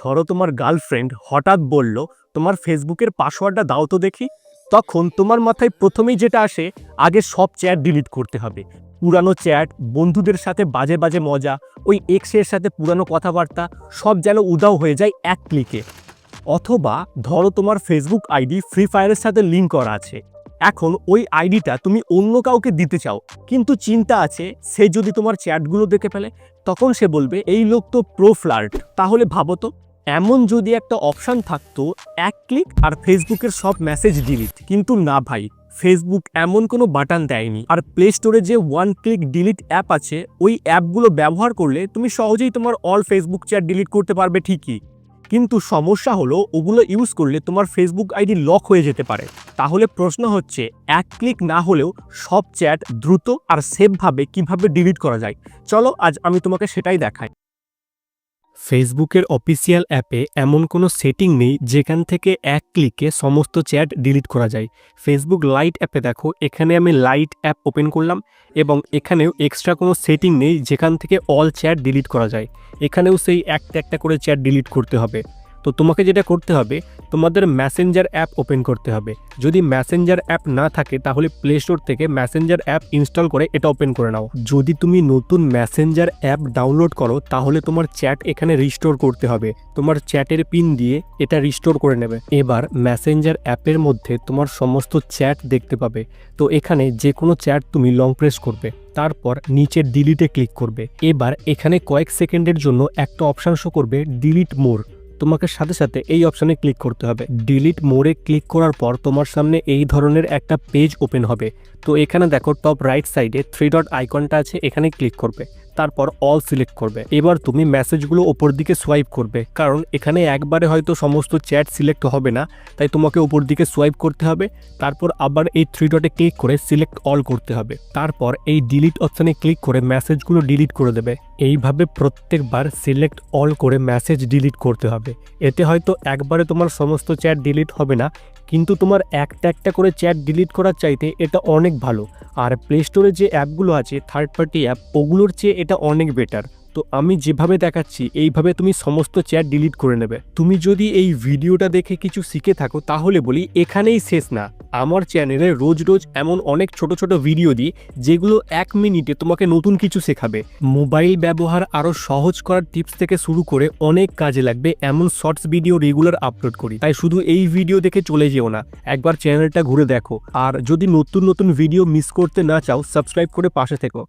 ধরো তোমার গার্লফ্রেন্ড হঠাৎ বলল, তোমার ফেসবুকের পাসওয়ার্ডটা দাও তো দেখি। তখন তোমার মাথায় প্রথমেই যেটা আসে, আগে সব চ্যাট ডিলিট করতে হবে। পুরানো চ্যাট বন্ধুদের সাথে বাজে বাজে মজা, ওই এক্সের সাথে পুরানো কথাবার্তা, সব যেন উদাও হয়ে যায় এক ক্লিকে অথবা ধরো তোমার ফেসবুক আইডি ফ্রি ফায়ারের সাথে লিঙ্ক করা আছে। এখন ওই আইডিটা তুমি অন্য কাউকে দিতে চাও, কিন্তু চিন্তা আছে, সে যদি তোমার চ্যাটগুলো দেখে ফেলে, তখন সে বলবে, এই লোক তো প্রো ফ্লার্ট তাহলে ভাবো তো। এমন যদি একটা অপশান থাকতো, এক ক্লিক আর ফেসবুকের সব মেসেজ ডিলিট। কিন্তু না ভাই, ফেসবুক এমন কোনো বাটন দেয়নি। আর প্লে স্টোরে যে ওয়ান ক্লিক ডিলিট অ্যাপ আছে, ওই অ্যাপগুলো ব্যবহার করলে তুমি সহজেই তোমার অল ফেসবুক চ্যাট ডিলিট করতে পারবে ঠিকই। কিন্তু সমস্যা হলো, ওগুলো ইউজ করলে তোমার ফেসবুক আইডি লক হয়ে যেতে পারে। তাহলে প্রশ্ন হচ্ছে, এক ক্লিক না হলেও সব চ্যাট দ্রুত আর সেফভাবে কীভাবে ডিলিট করা যায়? চলো আজ আমি তোমাকে সেটাই দেখাই। ফেসবুকের অফিসিয়াল অ্যাপে এমন কোনো সেটিং নেই যেখান থেকে এক ক্লিকে সমস্ত চ্যাট ডিলিট করা যায়। ফেসবুক লাইট অ্যাপে দেখো, এখানে আমি লাইট অ্যাপ ওপেন করলাম এবং এখানেও এক্সট্রা কোনো সেটিং নেই যেখান থেকে অল চ্যাট ডিলিট করা যায়। এখানেও সেই একটা একটা করে চ্যাট ডিলিট করতে হবে। তো তোমাকে যেটা করতে হবে, তোমাদের ম্যাসেঞ্জার অ্যাপ ওপেন করতে হবে। যদি ম্যাসেঞ্জার অ্যাপ না থাকে, তাহলে প্লে স্টোর থেকে ম্যাসেঞ্জার অ্যাপ ইনস্টল করে এটা ওপেন করে নাও। যদি তুমি নতুন ম্যাসেঞ্জার অ্যাপ ডাউনলোড করো, তাহলে তোমার চ্যাট এখানে রিস্টোর করতে হবে। তোমার চ্যাটের পিন দিয়ে এটা রিস্টোর করে নেবে। এবার ম্যাসেঞ্জার অ্যাপের মধ্যে তোমার সমস্ত চ্যাট দেখতে পাবে। তো এখানে যে কোনো চ্যাট তুমি লং প্রেস করবে, তারপর নিচের ডিলিটে ক্লিক করবে। এবার এখানে কয়েক সেকেন্ডের জন্য একটা অপশান শো করবে ডিলিট মোর তোমাকে সাথে সাথে এই অপশানে ক্লিক করতে হবে। ডিলিট মোড়ে ক্লিক করার পর তোমার সামনে এই ধরনের একটা পেজ ওপেন হবে। তো এখানে দেখো টপ রাইট সাইডে থ্রি ডট আইকনটা আছে, এখানে ক্লিক করবে। তারপর অল সিলেক্ট করবে। এবার তুমি মেসেজগুলো ওপর দিকে সোয়াইপ করবে। কারণ এখানে একবারে হয়তো সমস্ত চ্যাট সিলেক্ট হবে না, তাই তোমাকে ওপর দিকে সোয়াইপ করতে হবে। তারপর আবার এই থ্রি ডটে ক্লিক করে সিলেক্ট অল করতে হবে। তারপর এই ডিলিট অপশানে ক্লিক করে মেসেজগুলো ডিলিট করে দেবে। এইভাবে প্রত্যেকবার সিলেক্ট অল করে মেসেজ ডিলিট করতে হবে। এতে হয়তো একবারে তোমার সমস্ত চ্যাট ডিলিট হবে না কিন্তু তোমার একটা একটা করে চ্যাট ডিলিট করার চাইতে এটা অনেক ভালো। আর প্লে স্টোরে যে অ্যাপগুলো আছে থার্ড পার্টি অ্যাপ ওগুলোর চেয়ে এটা অনেক বেটার তো আমি যেভাবে দেখাচ্ছি, এইভাবে তুমি সমস্ত চ্যাট ডিলিট করে নেবে। তুমি যদি এই ভিডিওটা দেখে কিছু শিখে থাকো, তাহলে বলি এখানেই শেষ না। আমার চ্যানেলে রোজ রোজ এমন অনেক ছোট ছোট ভিডিও দিই, যেগুলো এক মিনিটে তোমাকে নতুন কিছু শেখাবে। মোবাইল ব্যবহার আরও সহজ করার টিপস থেকে শুরু করে অনেক কাজে লাগবে, এমন শর্টস ভিডিও রেগুলার আপলোড করি। তাই শুধু এই ভিডিও দেখে চলে যেও না, একবার চ্যানেলটা ঘুরে দেখো। আর যদি নতুন নতুন ভিডিও মিস করতে না চাও সাবস্ক্রাইব করে পাশে থেকো।